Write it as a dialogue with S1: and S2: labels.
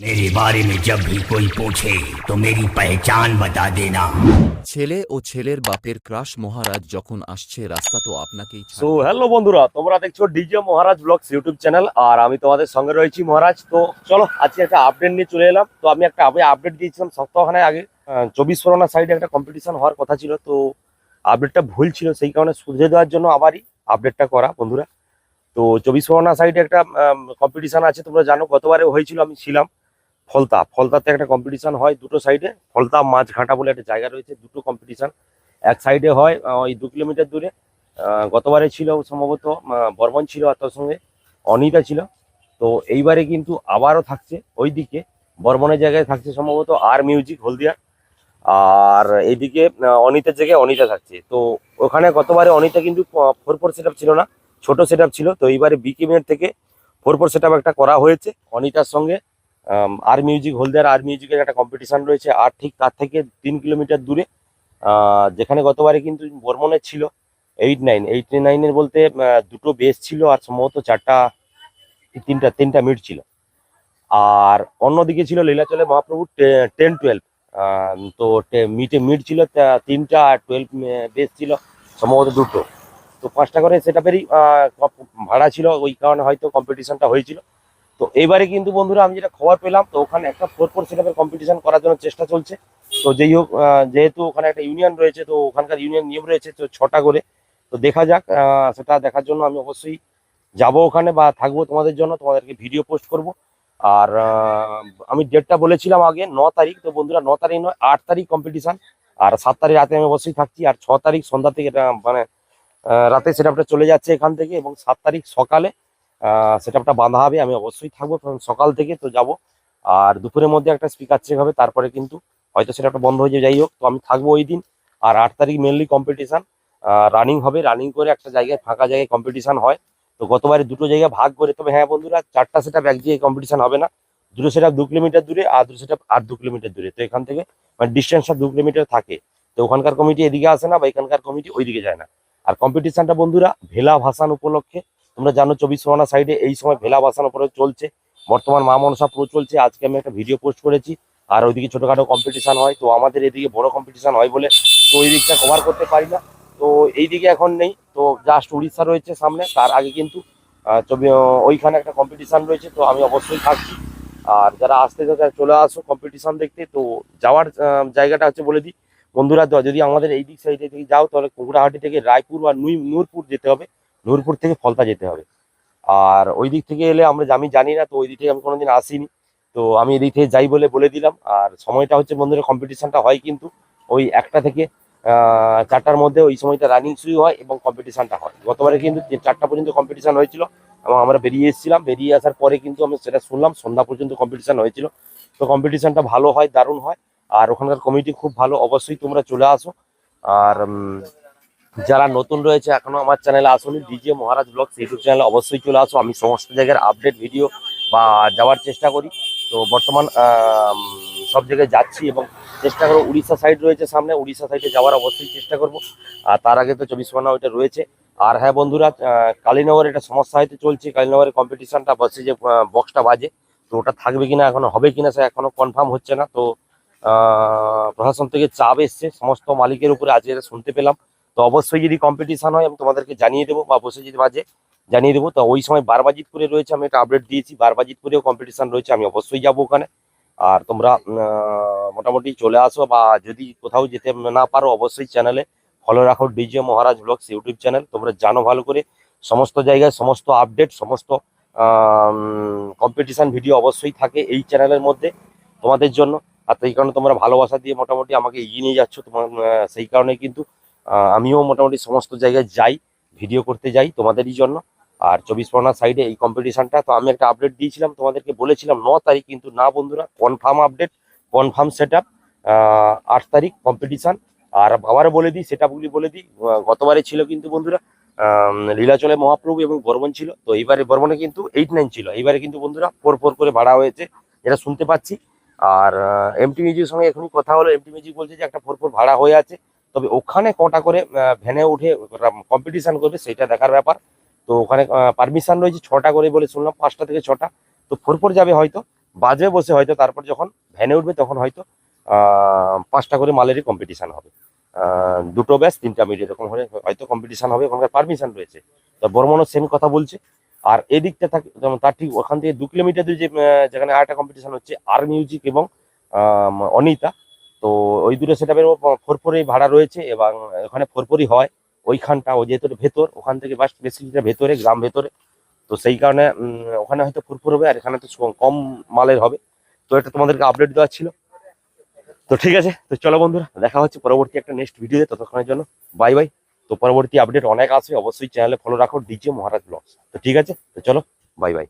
S1: मेरे बारे में जब भी कोई पूछे तो मेरी पहचान बता देना
S2: ছেলে ও ছেলের বাপের ক্রাশ মহারাজ যখন আসছে রাস্তা তো আপনাকেই ছাড়বে।
S3: সো হ্যালো বন্ধুরা তোমরা দেখছো DJ Maharaj blogs YouTube channel আর আমি তোমাদের সঙ্গে রয়েছি মহারাজ তো চলো আজকে একটা আপডেট নিয়ে চলে এলাম তো আমি একটা আপডেট দিয়েছিলাম সপ্তাহখানে আগে আহ, চব্বিশ পরগনা সাইডে একটা কম্পিটিশন হওয়ার কথা ছিল তো আপডেটটা ভুল ছিল সেই কারণে শুধরে দেওয়ার জন্য আবারই আপডেটটা করা বন্ধুরা তো চব্বিশ পরগনা সাইডে একটা কম্পিটিশন আছে তোমরা জানো গতবারে হয়েছিল আমি ছিলাম ফলতা। ফলতাতে একটা কম্পিটিশন হয় দুটো সাইডে ফলতা মাঝঘাটা বলে একটা জায়গা রয়েছে, দুটো কম্পিটিশন এক সাইডে হয় ওই দু কিলোমিটার দূরে। গতবারে ছিল সম্ভবত বর্মন ছিল আর তার সঙ্গে অনিতা ছিল। তো এইবারে কিন্তু আবারও থাকছে ওইদিকে, বর্মনের জায়গায় থাকছে সম্ভবত আর মিউজিক হলদিয়া। আর এইদিকে অনিতার জায়গায় অনিতা থাকছে। তো ওখানে গতবারে অনিতা কিন্তু ফোর ফোর সেট ছিল না, ছোট সেট ছিল। তো এইবারে বিকিমের থেকে ফোর ফোর সেট একটা করা হয়েছে অনিতার সঙ্গে। আর মিউজিক, হলদিয়ার আর মিউজিকের একটা কম্পিটিশান রয়েছে। আর ঠিক তার থেকে তিন কিলোমিটার দূরে যেখানে গতবারে কিন্তু বর্মনের ছিল এইট নাইন এইট নাইনের বলতে দুটো বেস ছিল আর সম্ভবত চারটা, তিনটা তিনটা মিট ছিল। আর অন্যদিকে ছিল লীলাচলে মহাপ্রভু টেন টুয়েলভ তো মিটে মিট ছিল তিনটা টুয়েলভ বেস ছিল, সম্ভবত দুটো। তো পাঁচটা করে সেটা বেরি ভাড়া ছিল, ওই কারণে হয়তো কম্পিটিশনটা হয়েছিল। তো এবারে কিন্তু বন্ধুরা আমি যেটা খবর পেলাম, তো ওখানে একটা ফোর ফোর সেটআপের কম্পিটিশন করার জন্য চেষ্টা চলছে। তো যেই হোক যেহেতু ওখানে একটা ইউনিয়ন রয়েছে, তো ওখানকার ইউনিয়ন নিয়ম রয়েছে, তো ছটা করে। তো দেখা যাক সেটা দেখার জন্য আমি অবশ্যই যাব ওখানে বা থাকব তোমাদের জন্য, তোমাদেরকে ভিডিও পোস্ট করব। আর আমি ডেটটা বলেছিলাম আগে, ন তারিখ, তো বন্ধুরা ন তারিখ নয়, আট তারিখ কম্পিটিশন আর সাত তারিখ রাতে আমি অবশ্যই থাকছি, আর ছ তারিখ সন্ধ্যা থেকে মানে রাতে সেটআপটা চলে যাচ্ছে এখান থেকে, এবং সাত তারিখ সকালে সেটআপটা বাঁধা হবে, আমি অবশ্যই থাকব, কারণ সকাল থেকে তো যাব। আর দুপুরের মধ্যে একটা স্পিকার চেক হবে, তারপরে কিন্তু হয়তো সেটআপটা বন্ধ হয়ে যাবে, যাই হোক, তো আমি থাকব ওই দিন। আর আট তারিখ মেনলি কম্পিটিশন রানিং হবে রানিং করে একটা জায়গায়, ফাঁকা জায়গায় কম্পিটিশন হয়। তো গতবারে দুটো জায়গায় ভাগ করে, তবে হ্যাঁ বন্ধুরা, চারটা সেটআপ এক জায়গায় কম্পিটিশন হবে না। দুটো সেটআপ দু কিলোমিটার দূরে, আর দুটো সেটআপ আর দু কিলোমিটার দূরে। তো এখান থেকে মানে ডিস্টেন্সটা দু কিলোমিটার থাকে। তো ওখানকার কমিটি এদিকে আসে না, বা এখানকার কমিটি ওইদিকে যায় না। আর কম্পিটিশনটা বন্ধুরা, ভেলা ভাসান উপলক্ষে তোমরা জানো চব্বিশ পরগনা সাইডে এই সময় ভেলা ভাসান উপরে চলছে। বর্তমান মা মনসা পুরো চলছে। আজকে আমি একটা ভিডিও পোস্ট করেছি। আর ওইদিকে ছোটোখাটো কম্পিটিশান হয়। তো আমাদের এদিকে বড় কম্পিটিশন হয় বলে তো ওই দিকটা কভার করতে পারি না। তো এই দিকে এখন নেই। তো জাস্ট উড়িষ্যা রয়েছে সামনে। তার আগে কিন্তু ওইখানে একটা কম্পিটিশন রয়েছে। তো আমি অবশ্যই থাকছি। আর যারা আসতে তারা চলে আসো কম্পিটিশান দেখতে। তো যাওয়ার জায়গাটা হচ্ছে বলে দিই। বন্ধুরা, যদি আমাদের এই দিক সাইডে থেকে যাও, তাহলে কুকুরাহাটি থেকে রায়পুর বা নুই নূরপুর যেতে হবে। নূরপুর থেকে ফলতা যেতে হবে। আর ওই দিক থেকে এলে আমরা আমি জানি না, তো ওই দিক থেকে আমি কোনোদিন আসিনি। তো আমি এদিক থেকে যাই বলে বলে দিলাম। আর সময়টা হচ্ছে বন্ধুরা কম্পিটিশনটা হয় কিন্তু ওই একটা থেকে চারটার মধ্যে ওই সময়টা রানিং শুরু হয় এবং কম্পিটিশনটা হয়। গতবারে কিন্তু চারটা পর্যন্ত কম্পিটিশন হয়েছিল, এবং আমরা বেরিয়ে এসেছিলাম। বেরিয়ে আসার পরে কিন্তু আমি সেটা শুনলাম, সন্ধ্যা পর্যন্ত কম্পিটিশন হয়েছিল। তো কম্পিটিশনটা ভালো হয়, দারুণ হয়। আর ওখানকার কমিটি খুব ভালো। অবশ্যই তোমরা চলে আসো। আর যারা নতুন রয়েছে, এখনও আমার চ্যানেলে আসুনি ডিজে মহারাজ ব্লগ ইউটিউব চ্যানেলে অবশ্যই চলে আসো। আমি সমস্ত জায়গার আপডেট ভিডিও বা যাওয়ার চেষ্টা করি। তো বর্তমান সব জায়গায় যাচ্ছি এবং চেষ্টা করব, উড়িষ্যা সাইড রয়েছে সামনে, উড়িষ্যা সাইডে যাওয়ার অবশ্যই চেষ্টা করব। আর তার আগে তো চব্বিশ পরগনা ওইটা রয়েছে। আর হ্যাঁ বন্ধুরা কালীনগরে একটা সমস্যা হয়তো চলছে। কালীনগরের কম্পিটিশনটা বসে যে বক্সটা বাজে, তো ওটা থাকবে কিনা, এখনও হবে কিনা, সে এখনও কনফার্ম হচ্ছে না। তো প্রশাসন থেকে চাপ এসছে, সমস্ত মালিকের উপরে আজকে এটা শুনতে পেলাম। তো অবশ্যই যদি কম্পিটিশন হয়, আমি তোমাদেরকে জানিয়ে দেবো বা বসে যদি বাজে, জানিয়ে দেবো। তো ওই সময় বারবাজিত করে রয়েছে, আমি একটা আপডেট দিয়েছি। বারবাজিত করেও কম্পিটিশন রয়েছে, আমি অবশ্যই যাব ওখানে। আর তোমরা মোটামুটি চলে আসো বা যদি কোথাও যেতে না পারো, অবশ্যই চ্যানেলে ফলো রাখো DJ Maharaj vlogs YouTube channel তোমরা জানো ভালো করে, সমস্ত জায়গায় সমস্ত আপডেট সমস্ত কম্পিটিশন ভিডিও অবশ্যই থাকে এই চ্যানেলের মধ্যে তোমাদের জন্য। আর সেই কারণে তোমরা ভালোবাসা দিয়ে মোটামুটি আমাকে এগিয়ে নিয়ে যাচ্ছ। তোমার সেই কারণে কিন্তু আমিও মোটামুটি সমস্ত জায়গায় যাই ভিডিও করতে যাই তোমাদেরই জন্য। আর চব্বিশ পরগনা সাইডে এই কম্পিটিশনটা তো আমি একটা আপডেট দিয়েছিলাম, তোমাদেরকে বলেছিলাম ন তারিখ, কিন্তু না বন্ধুরা confirm update confirm set up আট তারিখ কম্পিটিশান আর আবারও বলে দিই সেট আপগুলি বলে দিই গতবারে ছিল কিন্তু বন্ধুরা লীলাচলে মহাপ্রভু এবং বর্মন ছিল। তো এইবারে বর্মনে কিন্তু এইট নাইন ছিল। এইবারে কিন্তু বন্ধুরা ফোর ফোর করে ভাড়া হয়েছে, যেটা শুনতে পাচ্ছি। আর এমটি মিউজিকের সঙ্গে এখনই কথা হলো। এমটি মিউজিক বলছে যে একটা ফোর ফোর ভাড়া হয়ে আছে। তবে ওখানে কটা করে ভ্যানে উঠে কম্পিটিশন করবে সেটা দেখার ব্যাপার। তো ওখানে পারমিশন রয়েছে ছটা করে বলে শুনলাম, পাঁচটা থেকে ছটা। তো ফোর ফোর যাবে হয়তো, বাজে বসে হয়তো, তারপর যখন ভ্যানে উঠবে তখন হয়তো পাঁচটা করে মালেরই কম্পিটিশন হবে। দুটো ব্যাচ তিনটা মিড এরকম হলে হয়তো কম্পিটিশন হবে, ওখানকার পারমিশন রয়েছে। তো বর্মনও সেম কথা বলছে। আর এদিকটা থাকে, যেমন তার ঠিক ওখান থেকে দু কিলোমিটার দূরে যে যেখানে আরেকটা কম্পিটিশন হচ্ছে, আর মিউজিক এবং অনিতা। তো ওই দুটো সেটাপের ফোরফোরেই ভাড়া রয়েছে এবং ওখানে ফোরফোরই হয়। ওইখানটা, ও যেহেতু ভেতর, ওখান থেকে বাস বেসিকটা ভেতরে, গ্রাম ভেতরে। তো সেই কারণে ওখানে হয়তো ফুরফুর হবে আর এখানে তো কম মালের হবে। তো এটা তোমাদেরকে আপডেট দেওয়া ছিল। তো ঠিক আছে, তো চলো বন্ধুরা, দেখা হচ্ছে পরবর্তী একটা নেক্সট ভিডিওতে ততক্ষণের জন্য বাই বাই তো পরবর্তী আপডেট অনেক আছে, অবশ্যই চ্যানেলে ফলো রাখো ডিজে মহারাজ ব্লগস তো ঠিক আছে, তো চলো বাই বাই